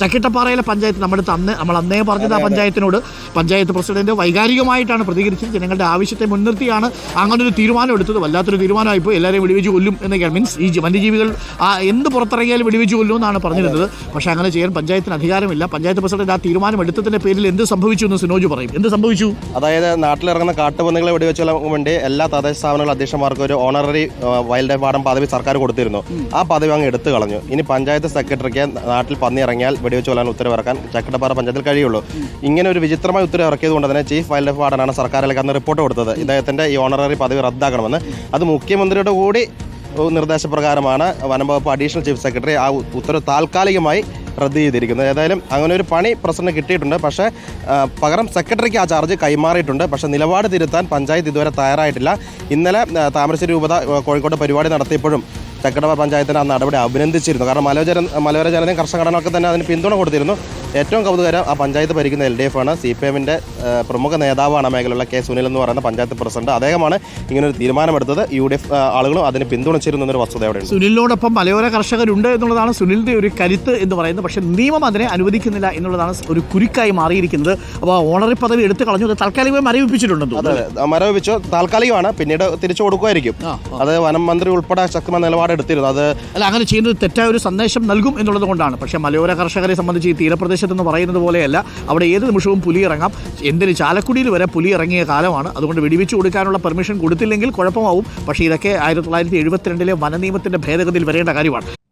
ചക്കിട്ടപ്പാറയിലെ പഞ്ചായത്ത് നമ്മൾ തന്നെ അന്ന് നമ്മൾ അന്നേ പറഞ്ഞത് ആ പഞ്ചായത്തിനോട് പഞ്ചായത്ത് പ്രസിഡന്റ് വൈകാരികമായിട്ടാണ് പ്രതികരിച്ചത്. ജനങ്ങളുടെ ആവശ്യത്തെ മുൻനിർത്തിയാണ് അങ്ങനൊരു ഒരു തീരുമാനം എടുത്തത്. വല്ലാത്തൊരു തീരുമാനമായിപ്പോൾ എല്ലാവരെയും വെടിവെച്ച് കൊല്ലും എന്നൊക്കെയാണ്. മീൻസ് ഈ വന്യജീവികൾ ആ എന്ത് പുറത്തിറങ്ങിയാലും വെടിവെച്ച് കൊല്ലും എന്നാണ് പറഞ്ഞിരുന്നത്. പക്ഷേ അങ്ങനെ ചെയ്യാൻ പഞ്ചായത്തിന് അധികാരമില്ല. പഞ്ചായത്ത് പ്രസിഡന്റ് ആ തീരുമാനം എടുത്തതിന്റെ പേരിൽ എന്ത് സംഭവിച്ചു എന്ന് സിനോജ് പറയും. എന്ത് സംഭവിച്ചു? അതായത് നാട്ടിലിറങ്ങുന്ന കാട്ടുപന്നികളെ വെടിവെച്ചുകൊല്ലാൻ വേണ്ടി എല്ലാ തദ്ദേശ സ്ഥാപനങ്ങൾ അധ്യക്ഷന്മാർക്ക് ഒരു ഓണററി വൈൽഡ് ലൈഫ് വാർഡൻ പദവി സർക്കാർ കൊടുത്തിരുന്നു. ആ പദവി അങ്ങ് എടുത്തു കളഞ്ഞു. ഇനി പഞ്ചായത്ത് സെക്രട്ടറിക്ക് നാട്ടിൽ പന്നി ഇറങ്ങിയാൽ വെടിവെച്ച് കൊല്ലാൻ ഉത്തരവിറക്കാൻ ചക്കട്ടപ്പാറ പഞ്ചായത്തിൽ കഴിയുള്ളൂ. ഇങ്ങനെ ഒരു വിചിത്രമായ ഉത്തരവ് ഇറക്കിയത് കൊണ്ട് തന്നെ ചീഫ് വൈൽഡ് ലൈഫ് വാർഡനാണ് സർക്കാരിലേക്ക് അന്ന് റിപ്പോർട്ട് കൊടുത്തത്. ഇദ്ദേഹത്തിന്റെ ഈ ഓണററി പദവി റദ്ദാക്കണമെന്ന്. അത് മുഖ്യമന്ത്രിയുടെ കൂടി നിർദ്ദേശപ്രകാരമാണ് വനം വകുപ്പ് അഡീഷണൽ ചീഫ് സെക്രട്ടറി ആ ഉത്തരവ് താൽക്കാലികമായി റദ്ദ് ചെയ്തിരിക്കുന്നത്. ഏതായാലും അങ്ങനെ ഒരു പണി പ്രസിഡന്റ് കിട്ടിയിട്ടുണ്ട്. പക്ഷേ പകരം സെക്രട്ടറിക്ക് ആ ചാർജ് കൈമാറിയിട്ടുണ്ട്. പക്ഷേ നിലപാട് തിരുത്താൻ പഞ്ചായത്ത് ഇതുവരെ തയ്യാറായിട്ടില്ല. ഇന്നലെ താമരശ്ശേരി രൂപത കോഴിക്കോട് പരിപാടി നടത്തിയപ്പോഴും ചക്കട പഞ്ചായത്തിന് ആ നടപടി അഭിനന്ദിച്ചിരുന്നു. കാരണം മലയോര മലയോര ജനതയും കർഷക ഘടനയൊക്കെ തന്നെ അതിന് പിന്തുണ കൊടുത്തിരുന്നു. ഏറ്റവും കൗതുകരം ആ പഞ്ചായത്ത് ഭരിക്കുന്ന എൽ ഡി എഫ് ആണ്. സി പി എമ്മിന്റെ പ്രമുഖ നേതാവാണ് മേഖലയിലുള്ള കെ സുനിൽ എന്ന് പറയുന്ന പഞ്ചായത്ത് പ്രസിഡന്റ്. അദ്ദേഹമാണ് ഇങ്ങനെ ഒരു തീരുമാനമെടുത്തത്. യു ഡി എഫ് ആളുകളും അതിന് പിന്തുണച്ചിരുന്ന ഒരു വസ്തുത അവിടെ സുനിലിനോടൊപ്പം മലയോര കർഷകരുണ്ട് എന്നുള്ളതാണ് സുനിലിന്റെ ഒരു കരുത്ത് എന്ന് പറയുന്നത്. പക്ഷേ നിയമം അതിനെ അനുവദിക്കുന്നില്ല എന്നുള്ളതാണ് ഒരു കുരുക്കായി മാറിയിരിക്കുന്നത്. അപ്പോൾ ഓണറി പദവി എടുത്തു കളഞ്ഞു. അത് താൽക്കാലികമായി മരവിപ്പിച്ചിട്ടുണ്ടെന്ന് തോന്നുന്നു മരവിപ്പിച്ചു. താൽക്കാലികമാണ്. പിന്നീട് തിരിച്ചു കൊടുക്കുമായിരിക്കും അത് വനം മന്ത്രി ഉൾപ്പെടെ ശക്തമായ നിലപാട് എടുത്തിരുന്നു. അത് അല്ല അങ്ങനെ ചെയ്യുന്നത് തെറ്റായ ഒരു സന്ദേശം നൽകും എന്നുള്ളത് കൊണ്ടാണ്. പക്ഷേ മലയോര കർഷകരെ സംബന്ധിച്ച് ഈ തീരപ്രദേശത്ത് എന്ന് പറയുന്നത് പോലെയല്ല. അവിടെ ഏത് നിമിഷവും പുലി ഇറങ്ങാം. എന്തിന് ചാലക്കുടിയിൽ വരെ പുലി ഇറങ്ങിയ കാലമാണ്. അതുകൊണ്ട് വെടിവെച്ച് കൊടുക്കാനുള്ള പെർമിഷൻ കൊടുത്തില്ലെങ്കിൽ കുഴപ്പമാവും. പക്ഷേ ഇതൊക്കെ ആയിരത്തി തൊള്ളായിരത്തി എഴുപത്തിരണ്ടിലെ വനനിയമത്തിന്റെ ഭേദഗതിയിൽ വരേണ്ട കാര്യമാണ്.